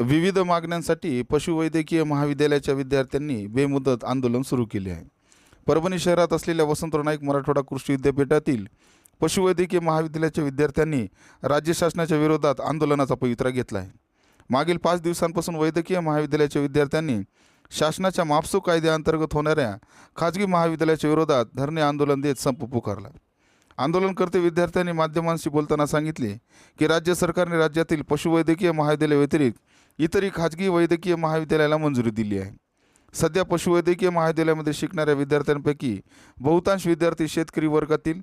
विविध मागण्यांसाठी पशुवैद्यकीय महाविद्यालयाच्या विद्यार्थ्यांनी बेमुदत आंदोलन सुरू केले आहे. परभणी शहरात असलेल्या वसंतराव नाईक मराठवाडा कृषी विद्यापीठातील पशुवैद्यकीय महाविद्यालयाच्या विद्यार्थ्यांनी राज्य शासनाच्या विरोधात आंदोलनाचा पवित्रा घेतला आहे. मागील पाच दिवसांपासून वैद्यकीय महाविद्यालयाच्या विद्यार्थ्यांनी शासनाच्या मापसू कायद्याअंतर्गत होणाऱ्या खाजगी महाविद्यालयाच्या विरोधात धरणे आंदोलन देत संप पुकारला. आंदोलनकर्ते विद्यार्थ्यांनी माध्यमांशी बोलताना सांगितले की राज्य सरकारने राज्यातील पशुवैद्यकीय महाविद्यालया व्यतिरिक्त इतरही खाजगी वैद्यकीय महाविद्यालयाला मंजुरी दिली आहे. सध्या पशुवैद्यकीय महाविद्यालयामध्ये शिकणाऱ्या विद्यार्थ्यांपैकी बहुतांश विद्यार्थी शेतकरी वर्गातील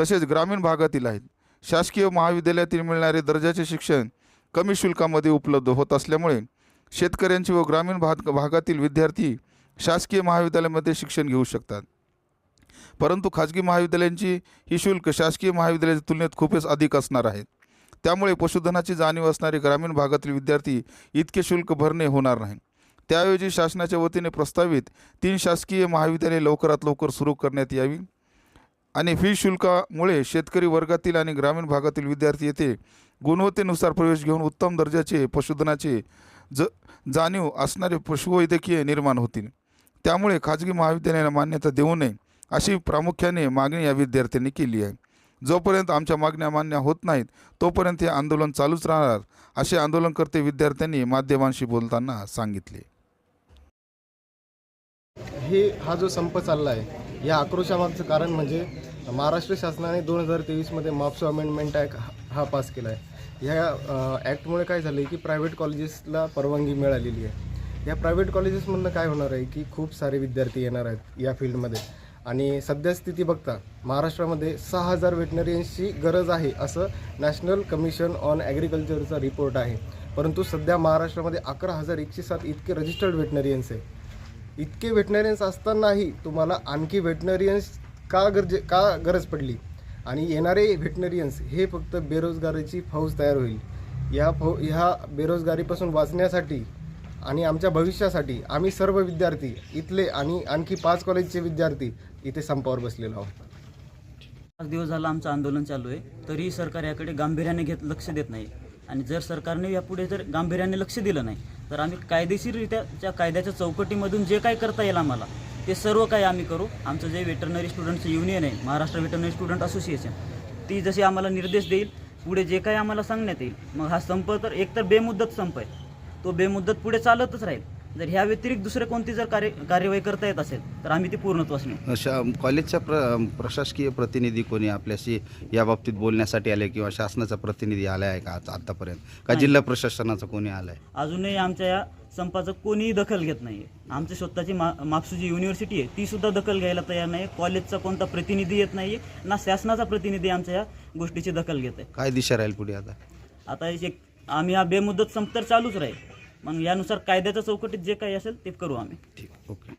तसेच ग्रामीण भागातील आहेत. शासकीय महाविद्यालयातील मिळणारे दर्जाचे शिक्षण कमी शुल्कामध्ये उपलब्ध होत असल्यामुळे शेतकऱ्यांची व ग्रामीण भाग भागातील विद्यार्थी शासकीय महाविद्यालयामध्ये शिक्षण घेऊ शकतात. परंतु खाजगी महाविद्यालयांची ही शुल्क शासकीय महाविद्यालयाच्या तुलनेत खूपच अधिक असणार आहेत त्यामुळे पशुधनाची जाणीव असणारे ग्रामीण भागातील विद्यार्थी इतके शुल्क भरणे होणार नाही. त्याऐवजी शासनाच्या वतीने प्रस्तावित तीन शासकीय महाविद्यालये लवकरात लवकर सुरू करण्यात यावी आणि फी शुल्कामुळे शेतकरी वर्गातील आणि ग्रामीण भागातील विद्यार्थी येथे गुणवत्तेनुसार प्रवेश घेऊन उत्तम दर्जाचे पशुधनाचे ज जाणीव असणारे पशुवैद्यकीय निर्माण होतील. त्यामुळे खाजगी महाविद्यालयाला मान्यता देऊ नये अशी प्रामुख्याने मागणी या विद्यार्थ्यांनी केली आहे. जोपर्यंत आमच्या मागण्या मान्य होत नाहीत तोपर्यंत हे आंदोलन चालूच राहणार. असे आंदोलनकर्ते विद्यार्थ्यांनी माध्यमांशी बोलताना सांगितले. हे हा जो संप चालला आहे या आक्रोशामागचं कारण म्हणजे महाराष्ट्र शासनाने दोन हजार तेवीसमध्ये मापसो अमेंडमेंट ॲक्ट हा पास केला आहे ह्या ॲक्टमुळे काय झालं आहे की प्रायव्हेट कॉलेजेसला परवानगी मिळालेली आहे. या प्रायव्हेट कॉलेजेसमधनं काय होणार आहे की खूप सारे विद्यार्थी येणार आहेत या फील्डमध्ये आणि सध्या स्थिती बघता महाराष्ट्रामध्ये सहा हजार वेटनरियन्सची गरज आहे असं नॅशनल कमिशन ऑन ॲग्रिकल्चरचा रिपोर्ट आहे. परंतु सध्या महाराष्ट्रामध्ये अकरा हजार एकशे सात इतके रजिस्टर्ड वेटनरियन्स आहे. इतके वेटनरियन्स असतानाही तुम्हाला आणखी वेटनरियन्स का गरजे का गरज पडली? आणि येणारे व्हेटनरियन्स हे फक्त बेरोजगारीची फौज तयार होईल. या फौ ह्या बेरोजगारीपासून वाचण्यासाठी आणि आमच्या भविष्यासाठी आम्ही सर्व विद्यार्थी इथले आणि आणखी पाच कॉलेजचे विद्यार्थी इथे संपावर बसलेलो आहोत. पाच दिवस झालं आमचं आंदोलन चालू आहे. तरीही सरकार याकडे गांभीर्याने घेत लक्ष देत नाही. आणि जर सरकारने यापुढे जर गांभीर्याने लक्ष दिलं नाही तर आम्ही कायदेशीररित्या त्या कायद्याच्या चौकटीमधून जे काय करता येईल आम्हाला ते सर्व काही आम्ही करू. आमचं जे वेटरनरी स्टुडंटचं युनियन आहे महाराष्ट्र वेटरनरी स्टुडंट असोसिएशन ती जशी आम्हाला निर्देश देईल पुढे जे काही आम्हाला सांगण्यात येईल मग हा संप तर एकतर बेमुद्दत संप आहे. तो बेमुदत पुढे चालतच राहील. जर ह्या व्यतिरिक्त दुसरे कोणती जर कार्य कार्यवाही करता येत असेल तर आम्ही ती पूर्णत्वास नेऊ. शा कॉलेजच्या प्र प्रशासकीय प्रतिनिधी कोणी आपल्याशी या बाबतीत बोलण्यासाठी आले किंवा शासनाचा प्रतिनिधी आला आहे का आता आतापर्यंत? का नाही. जिल्हा प्रशासनाचा कोणी आलाय? अजूनही आमच्या या संपाचं कोणीही दखल घेत नाही आमची स्वतःची मा मापसू जी युनिव्हर्सिटी आहे ती सुद्धा दखल घ्यायला तयार नाही कॉलेजचा कोणता प्रतिनिधी येत नाही ना शासनाचा प्रतिनिधी आमच्या या गोष्टीची दखल घेत आहे काय दिशा राहील पुढे आता? आता एक आम्ही हा बेमुदत संप तर चालूच राहील. मग यानुसार कायद्याच्या चौकटीत जे काही असेल ते करू आम्ही. ठीक ओके.